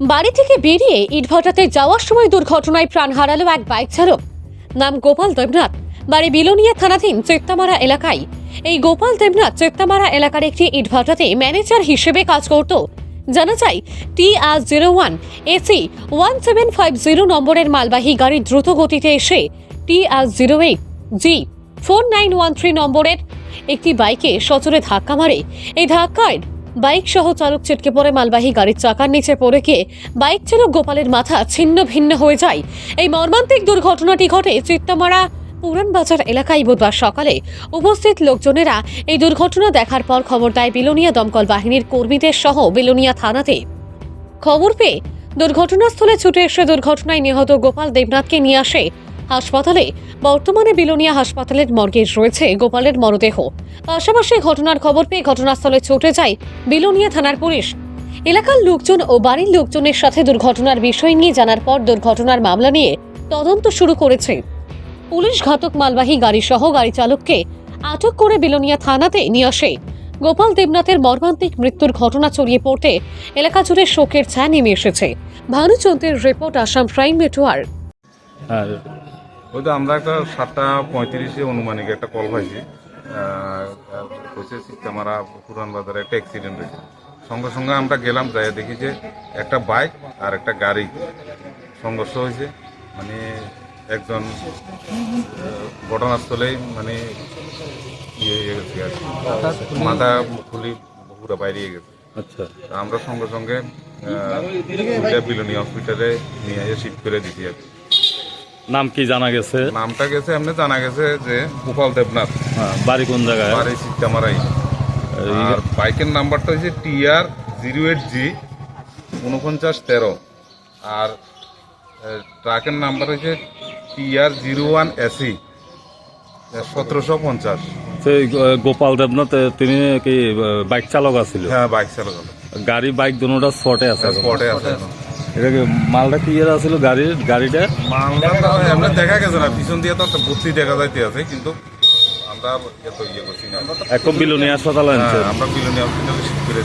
বাড়ি থেকে বেরিয়ে ইটভাটাতে যাওয়ার সময় দুর্ঘটনায় প্রাণ হারালো এক বাইক চালক। নাম গোপাল দেবনাথ। বাড়ি বিলোনিয়া থানাধীন চেত্তামারা এলাকায়। এই গোপাল দেবনাথ চেত্তামারা এলাকার একটি ইটভাটাতে ম্যানেজার হিসেবে কাজ করত। জানা যায়, T R zero one AC one seven five zero নম্বরের মালবাহী গাড়ি দ্রুত গতিতে এসে T R zero eight G four nine one three নম্বরের একটি বাইকে সচরে ধাক্কা মারে। এই ধাক্কায় বাইক সহ চালক ছিটকে পড়ে, মালবাহী গাড়ির চাকার নিচে পড়ে গিয়ে বাইক চালক গোপালের মাথা ছিন্ন ভিন্ন হয়ে যায়। এই মর্মান্তিক দুর্ঘটনাটি ঘটে চিত্তমারা পুরান বাজার এলাকায় বুধবার সকালে। উপস্থিত লোকজনেরা এই দুর্ঘটনা দেখার পর খবর দেয় বিলোনিয়া দমকল বাহিনীর কর্মীদের সহ বিলোনিয়া থানাতে। খবর পেয়ে দুর্ঘটনাস্থলে ছুটে এসে দুর্ঘটনায় নিহত গোপাল দেবনাথকে নিয়ে আসে হাসপাতালে। বর্তমানে বিলোনিয়া হাসপাতালের মর্গে রয়েছে গোপালের মরদেহ। পাশাপাশি ঘটনার খবর পেয়ে ঘটনাস্থলে ছুটে যায় বিলোনিয়া থানার পুলিশ। এলাকার লোকজন ও বাড়ির লোকজনের সাথে দুর্ঘটনার বিষয় নিয়ে জানার পর দুর্ঘটনার মামলা নিয়ে তদন্ত শুরু করেছে। পুলিশ ঘাতক মালবাহী গাড়ি সহ গাড়ি চালককে আটক করে বিলোনিয়া থানাতে নিয়ে আসে। গোপাল দেবনাথের মর্মান্তিক মৃত্যুর ঘটনা ছড়িয়ে পড়তে এলাকা জুড়ে শোকের ছায়া নেমে এসেছে। ভানুচন্দ্রের রিপোর্ট আসাম প্রাইম নেটওয়ার্ক। ওই তো আমরা একটা সাতটা পঁয়ত্রিশে অনুমানিক একটা কল পাইছি। হয়েছে সিক্তামারা পুরান বাজারে একটা অ্যাক্সিডেন্ট হয়েছে। সঙ্গে সঙ্গে আমরা গেলাম যাই দেখি যে একটা বাইক আর একটা গাড়ি সংঘর্ষ হয়েছে। মানে একজন ঘটনাস্থলেই মানে ইয়ে হয়ে গেছে আর কি। মাথা খুলি পুরো বাইরে গেছে। আচ্ছা। আমরা সঙ্গে সঙ্গে বিলনি হসপিটালে নিয়ে এসে শিফট করে দিছি আর কি। নাম কি জানা গেছে? নামটা গেছে এমনি জানা গেছে যে গোপাল দেবনাথ। হ্যাঁ, বাড়ি কোন জায়গায়? এই সিস্টেমারাই আর বাইকের নাম্বারটা হচ্ছে টিআর জিরো এইট জি উনপঞ্চাশ তেরো। আর এ, ট্রাকের নাম্বার হচ্ছে টিআর জিরো ওয়ান এসি সতেরোশো পঞ্চাশ। সেই গোপাল দেবনাথ তিনি কি আহ, বাইক চালক আছিল? হ্যাঁ বাইক চালক। গাড়ি বাইক দুটা স্পটে আছে এখন। স্পটে আছে এখন। এটা কি মালটা কি এর আছিল গাড়ির গাড়িটা? মালটা আমরা দেখা গেছে না পিছন দিয়ে তো একটা ভর্তি দেখা যাইতে আছে কিন্তু আমরা এত ইয়ে করছি না। এখন বিলুনি হাসপাতাল হ্যাঁ, আমরা বিলুনি হসপিটালে শিফট করে